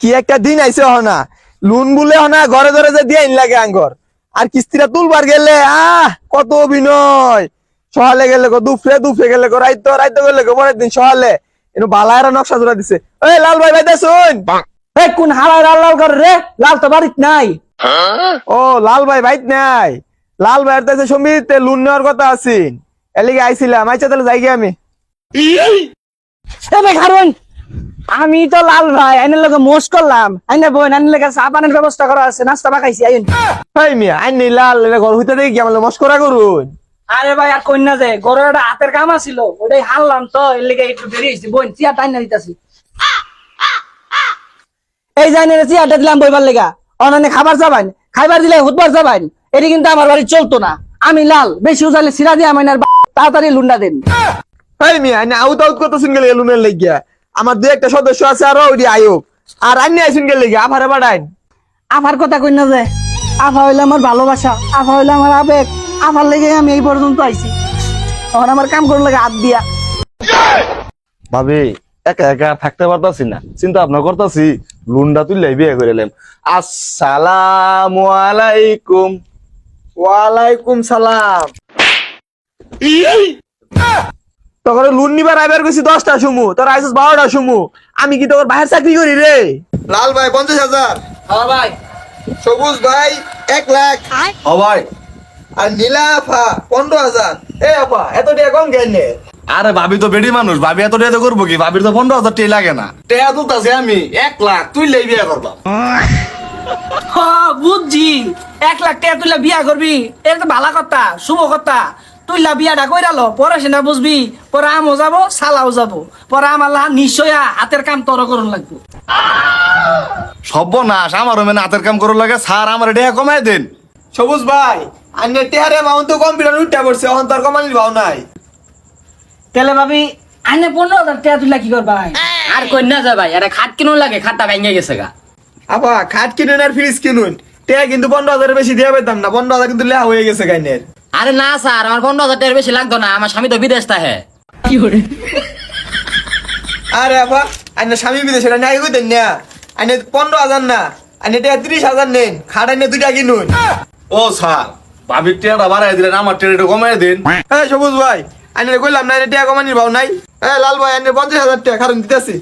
কি একটা দিন আইছে হনা? লুন বলে হনা ঘরে ধরে যে দিয়ে লাগে আঙ্গর। আর কিস্তিটা তুলবার গেলে আহ কত অভিনয়। সহালে গেলে গো দুফরে দুফরে গেলে গো রাইতো রাইতো গেলে গো পরের দিন সহালে। এনু বালায়রা নকশা জোড়া দিছে। ওই লাল ভাই ভাই শুন এ কোন হালাই লাল লাল করে রে? লাল তো বাড়িত নাই। ও লাল ভাই বাইত নাই। লাল ভাইয়ের তাইছে সমিতে লুন নেওয়ার কথা আছিন। এলিগে আইছিলাম আইছা তাহলে যাই গিয়ে আমি। এ ভাই খারুন আমি তো লাল ভাই আইনের লগে মোস করলাম। আইনে বোন আইনের লগে চা পানের ব্যবস্থা করা আছে নাস্তা পাকাইছি আইন। হাই মিয়া আইন নি লাল ঘর হইতে দেখি আমার মস্করা করুন। আরে ভাই আর কন্যা যে গরুর একটা হাতের কাম আছিল ওটাই হারলাম তো এর লিগে একটু দেরি হয়েছে বোন চিয়া টাইনা দিতাছি। এই জানি রে চিয়াটা দিলাম বইবার লেগা। অনানে খাবার যাবান খাইবার দিলে হুতবার যাবান এটি কিন্তু আমার বাড়ি চলতো না। আমি লাল বেশি উজালে সিরা দিয়ে আমার তাড়াতাড়ি লুন্ডা দেন। হাই মিয়া আইন আউট আউট করতেছেন গেলে লুনের লাগিয়া। আমার দুই একটা সদস্য আছে আরও ওইটি আয়োগ আর আইন আইসুন গেলে গিয়া আভারে বাড়াইন আফার কথা কই না যে আফা হইলে আমার ভালোবাসা আফা হইলে আমার আবেগ আফার লেগে আমি এই পর্যন্ত আইছি। তখন আমার কাম করে লাগে হাত দিয়া। ভাবি একা একা থাকতে পারতাছি না চিন্তা ভাবনা করতাছি লুন্ডা তুললে বিয়ে করে এলাম। আসসালামু আলাইকুম। ওয়ালাইকুম সালাম। তখন লুন নিবার আইবার গেছি দশটা সমু তোর আইসিস বারোটা সমু আমি কি তোর বাহির চাকরি করি রে? লাল ভাই পঞ্চাশ হাজার। হ্যাঁ ভাই। সবুজ ভাই এক লাখ। ও ভাই। আর নীলা আফা পনেরো হাজার। এ আপা এত টাকা কম কেন আরে ভাবি তো বেডি মানুষ ভাবি এত টাকা করব কি? ভাবির তো পনেরো হাজার টাকা লাগে না। টাকা তুলতাছি আমি এক লাখ তুইলেই বিয়ে করব। হ্যাঁ বুঝছি। এক লাখ টাকা তুইলা বিয়া করবি এটা তো ভালো কথা শুভ কথা। তুইলা বিয়াটা কইরালো পড়াশোনা বুঝবি পরে আমও যাব সালাও যাব। পরে আমার নিশ্চয় হাতের কাম তর করুন লাগবো। সর্বনাশ আমারও মানে হাতের কাম করো লাগে স্যার আমার টাকা কমাই দেন। সবুজ ভাই আন্নের টেহারে মাউন্ট তো কম্পিউটার উঠতে পড়ছে অহন তোর কমানির ভাও নাই। তাহলে ভাবি আইনে পনেরো হাজার টাকা তুইলা কি করবা? আর কই না যা ভাই আরে খাট কিনুন লাগে খাটটা ভেঙে গেছে গা। আপা খাট কিনুন আর ফ্রিজ কিনুন। টেহা কিন্তু পনেরো হাজারের বেশি দিয়ে পেতাম না পনেরো হাজার কিন্তু লেহা হয়ে গেছে গাইনের আরে না স্যার আমার পনেরো হাজার টাকার বেশি লাগতো না আমার স্বামী তো বিদেশ থাকে। আরে আপা আইনের স্বামী বিদেশে এটা নাই কইতেন না। আইনে পনেরো হাজার না আইনে টেহা ত্রিশ হাজার নেন খাট আইনে দুইটা কিনুন। ও স্যার ভাবির টাকাটা বাড়াই দিলেন আমার টাকাটা কমাই দেন। হ্যাঁ সবুজ ভাই আইনে কইলাম না আইনে টেহা কমানির ভাও নাই। হ্যাঁ লাল ভাই আইনে পঞ্চাশ হাজার টাকা কারণ দিতেছি।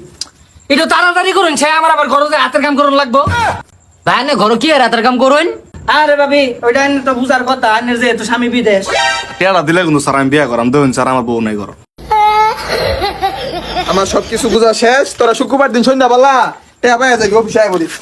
একটু তাড়াতাড়ি করুন সে আমার আবার ঘরে হাতের কাম করুন লাগবো। ভাই না ঘর কি আর রাতের কাম করুন? আরে ভাবি ওইটা তো বুঝার কথা আইনের যেহেতু স্বামী বিদেশ। টাকাটা দিলে কিন্তু স্যার আমি বিয়ে করাম দেবেন স্যার আমার বউ নাই করো আমার সবকিছু বোঝা শেষ তোরা শুক্রবার দিন সন্ধ্যাবেলা টেয়া পাই যাবি অফিসে আয় বলিস